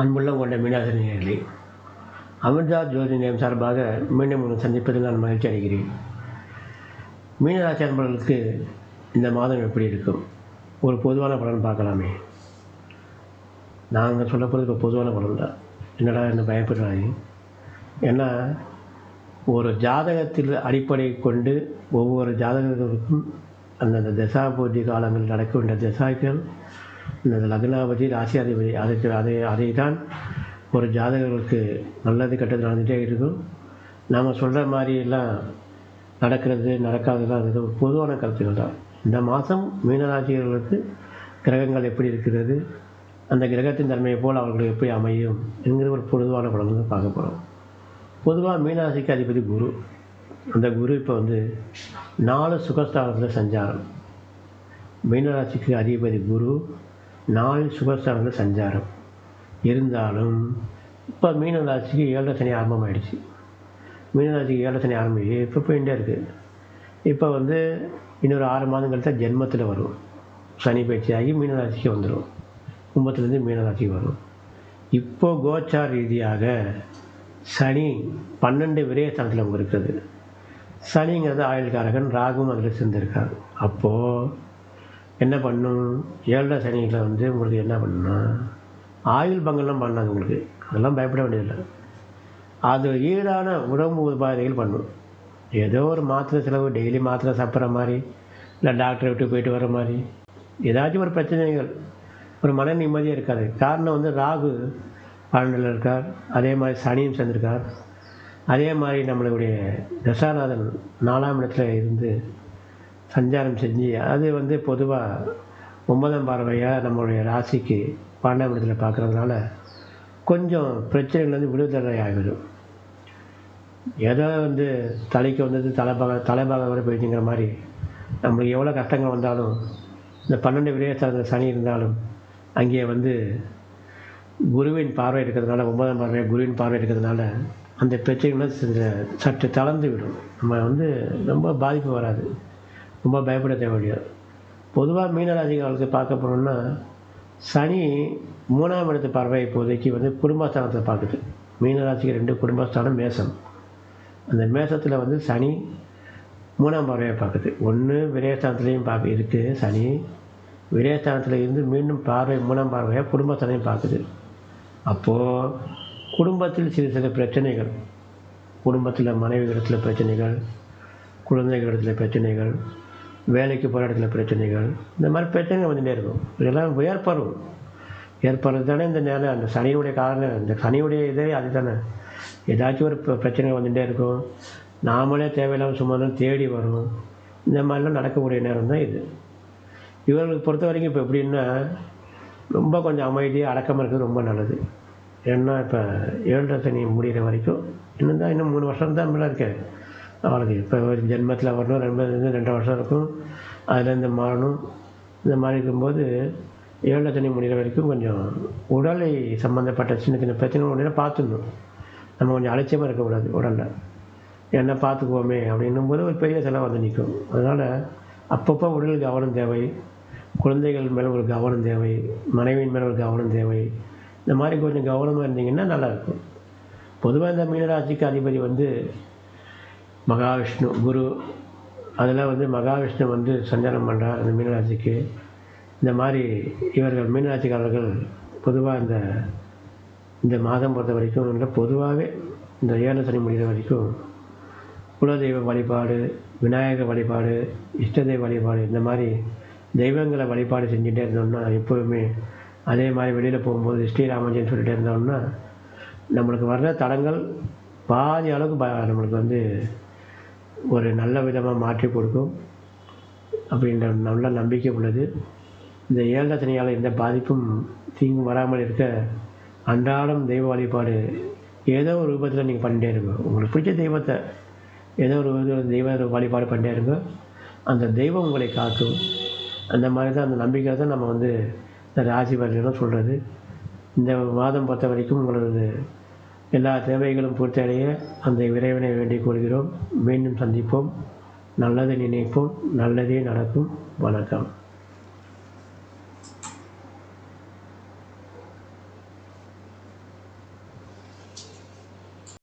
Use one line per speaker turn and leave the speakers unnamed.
அன்புள்ள கொண்ட மீனாசி நேர்களே அமிர்தா ஜோதி நேம் சார்பாக மீண்டும் உங்களை சந்திப்பதில் நான் மகிழ்ச்சி அடைகிறேன். மீனராசி அன்பர்களுக்கு இந்த மாதம் எப்படி இருக்கும்? ஒரு பொதுவான பலன் பார்க்கலாமே. நாங்கள் சொல்ல போகிறது இப்போ பொதுவான பலன் தான். என்னடா என்ன பயப்படுறாங்க ஏன்னா ஒரு ஜாதகத்தில் அடிப்படை கொண்டு ஒவ்வொரு ஜாதகங்களுக்கும் அந்தந்த தசாபூர்த்தி காலங்கள் நடக்க வேண்டிய தசாக்கள் லக்னாபதி ராசியாதிபதி அதுக்கு அதை அதை தான் ஒரு ஜாதகர்களுக்கு நல்லது கெட்டது நடந்துகிட்டே இருக்கும். நாம் சொல்கிற மாதிரியெல்லாம் நடக்கிறது நடக்காததெல்லாம் அது பொதுவான கருத்துக்கள் தான். இந்த மாதம் மீனராசிகளுக்கு கிரகங்கள் எப்படி இருக்கிறது அந்த கிரகத்தின் தன்மையை போல் அவர்களுக்கு எப்படி அமையும் என்கிற ஒரு பொதுவான படம் வந்து பார்க்க போகிறோம் பொதுவாக மீனராசிக்கு அதிபதி குரு. அந்த குரு இப்போ வந்து நாலு சுகஸ்தானத்தில் சஞ்சாரம். மீனராசிக்கு அதிபதி குரு. நாலு சுகஸ்தானத்தில் சஞ்சாரம். இருந்தாலும் இப்போ மீனராசிக்கு ஏழரை சனி ஆரம்பமாயிடுச்சு. மீனராசிக்கு ஏழரை சனி ஆரம்பிச்சு இப்போ போயிட்டே இருக்குது இப்போ வந்து இன்னொரு ஆறு மாதம் கழித்தா ஜென்மத்தில் வரும். சனி பயிற்சி ஆகி மீனராசிக்கு வந்துடும் கும்பத்துலேருந்து மீனராசிக்கு வரும். இப்போ கோச்சார் ரீதியாக சனி பன்னெண்டு விரயஸ்தானத்தில் அவங்க இருக்கிறது சனிங்கிறது ஆயுள்காரகன் ராகும் அதில் சேர்ந்துருக்காரு. அப்போது என்ன பண்ணும்? ஏழரை சனியில் வந்து உங்களுக்கு என்ன பண்ணுன்னா ஆயுள் பங்கெல்லாம் பண்ணாங்க உங்களுக்கு. அதெல்லாம் பயப்பட வேண்டியதில்லை. அது ஈடான உடம்பு உபாதைகள் பண்ணும். ஏதோ ஒரு மாத்திரை செலவு டெய்லி மாத்திரை சாப்பிட்ற மாதிரி இல்லை டாக்டரை விட்டு போயிட்டு வர மாதிரி. ஏதாச்சும் ஒரு பிரச்சனைகள். ஒரு மன நிம்மதியாக இருக்காது. காரணம் வந்து ராகு பன்னெண்டில் இருக்கார். அதே மாதிரி சனியும் சேர்ந்திருக்கார். அதே மாதிரி நம்மளுடைய தசாநாதன் நாலாம் இடத்துல இருந்து சஞ்சாரம் செஞ்சு அது வந்து பொதுவாக ஒன்பதாம் பார்வையாக நம்மளுடைய ராசிக்கு பன்னெண்டாம் இடத்துல பார்க்குறதுனால கொஞ்சம் பிரச்சனைகள் வந்து விடுதலை ஆகிடும் ஏதோ வந்து தலைக்கு வந்தது தலைபாக தலைபாக வரை போயிடுச்சுங்கிற மாதிரி நம்மளுக்கு எவ்வளோ கஷ்டங்கள் வந்தாலும் இந்த பன்னெண்டு விரயஸ்தானத்தில் சனி இருந்தாலும் அங்கே வந்து குருவின் பார்வை இருக்கிறதுனால ஒன்பதாம் பார்வை குருவின் பார்வை இருக்கிறதுனால அந்த பிரச்சனைகள் சற்று தளர்ந்து விடும். நம்ம வந்து ரொம்ப பாதிப்பு வராது. ரொம்ப பயப்பட தேவையாது பொதுவாக மீனராசிகளுக்கு பார்க்க போனோம்னா சனி மூணாம் இடத்து பார்வை இப்போதைக்கு வந்து குடும்பஸ்தானத்தை பார்க்குது. மீனராசிக்கு ரெண்டு குடும்பஸ்தானம் மேசம். அந்த மேசத்தில் வந்து சனி மூணாம் பார்வையை பார்க்குது. ஒன்று விரயஸ்தானத்துலேயும் பார்க்க இருக்குது சனி. விரயஸ்தானத்தில் இருந்து மீண்டும் பார்வை மூணாம் பார்வையாக குடும்பத்தனையும் பார்க்குது. அப்போது குடும்பத்தில் சிறு சில பிரச்சனைகள். குடும்பத்தில் மனைவி இடத்துல பிரச்சனைகள் குழந்தைகள் இடத்துல பிரச்சனைகள் வேலைக்கு போகிற இடத்துல பிரச்சனைகள் இந்த மாதிரி பிரச்சனைகள் வந்துகிட்டே இருக்கும். இதெல்லாம் ஏற்படும் ஏற்படுறது தானே இந்த நேரம் அந்த சனியுடைய காரணம். இந்த சனியுடைய இதே அது தானே ஏதாச்சும் ஒரு பிரச்சனை வந்துகிட்டே இருக்கும். நாமளே தேவையில்லாமல் சும்மா தான் தேடி வரும் இந்த மாதிரிலாம் நடக்கக்கூடிய நேரம் தான் இது. இவர்களுக்கு பொறுத்த வரைக்கும் இப்போ எப்படின்னா ரொம்ப கொஞ்சம் அமைதியாக அடக்கமாக இருக்கிறது ரொம்ப நல்லது. ஏன்னா இப்போ ஏழரை சனி முடிகிற வரைக்கும் இன்னும் தான் இன்னும் மூணு வருஷம் தான் இப்படிலாம் இருக்கேன் அவனுக்கு இப்போ ஒரு ஜென்மத்தில் வரணும் ரெண்டு ரெண்டு வருஷம் இருக்கும். அதுலேருந்து மாறணும் இந்த மாதிரி இருக்கும்போது ஏழை தண்ணி முடிகிற வரைக்கும் கொஞ்சம் உடலை சம்மந்தப்பட்ட சின்ன சின்ன பிரச்சனை உடனே பார்த்துடணும். நம்ம கொஞ்சம் அலட்சியமாக இருக்கக்கூடாது உடலில். என்ன பார்த்துக்குவோமே அப்படின்னும் போது ஒரு பெரிய செலவு வந்து நிற்கும். அதனால் அப்பப்போ உடல் கவனம் தேவை. குழந்தைகள் மேலே ஒரு கவனம் தேவை. மனைவியின் மேலே ஒரு கவனம் தேவை. இந்த மாதிரி கொஞ்சம் கவனமாக இருந்தீங்கன்னா நல்லாயிருக்கும் பொதுவாக இந்த மீனராசிக்கு அதிபதி வந்து மகாவிஷ்ணு குரு அதெல்லாம் வந்து மகாவிஷ்ணு வந்து சஞ்சாரம் பண்ணுறார் அந்த மீனராசிக்கு. இந்த மாதிரி இவர்கள் மீனராசிக்காரர்கள் பொதுவாக இந்த இந்த மாதம் பொறுத்த வரைக்கும் இல்லை பொதுவாகவே இந்த ஏழு சனி முடிகிற வரைக்கும் குலதெய்வ வழிபாடு விநாயகர் வழிபாடு இஷ்டதெய்வ வழிபாடு இந்த மாதிரி தெய்வங்களை வழிபாடு செஞ்சுட்டே இருந்தோம்னா எப்போவுமே அதே மாதிரி வெளியில் போகும்போது ஸ்ரீராமஜின்னு சொல்லிட்டு இருந்தோம்னா நம்மளுக்கு வர்ற தடங்கள் பாதி அளவுக்கு ப நம்மளுக்கு வந்து ஒரு நல்ல விதமாக மாற்றி கொடுக்கும் அப்படின்ற நல்ல நம்பிக்கை உள்ளது. இந்த ஏழரை எந்த பாதிப்பும் தீங்கும் வராமல் இருக்க அன்றாடம் தெய்வ வழிபாடு ஏதோ ஒரு ரூபத்தில் நீங்கள் பண்ணிட்டே இருங்க. உங்களுக்கு பிடிச்ச தெய்வத்தை ஏதோ ஒரு தெய்வ வழிபாடு பண்ணிட்டே இருங்க. அந்த தெய்வம் உங்களை காக்கும். அந்த மாதிரி தான் அந்த நம்பிக்கை தான் நம்ம வந்து இந்த ராசி பலன்களும் சொல்கிறது இந்த மாதம் பொறுத்த வரைக்கும் உங்களது எல்லா தேவைகளும் பூர்த்தியடைய அந்த இறைவனை வேண்டிக் கொள்கிறோம். மீண்டும் சந்திப்போம். நல்லதை நினைப்போம். நல்லதே நடக்கும். வணக்கம்.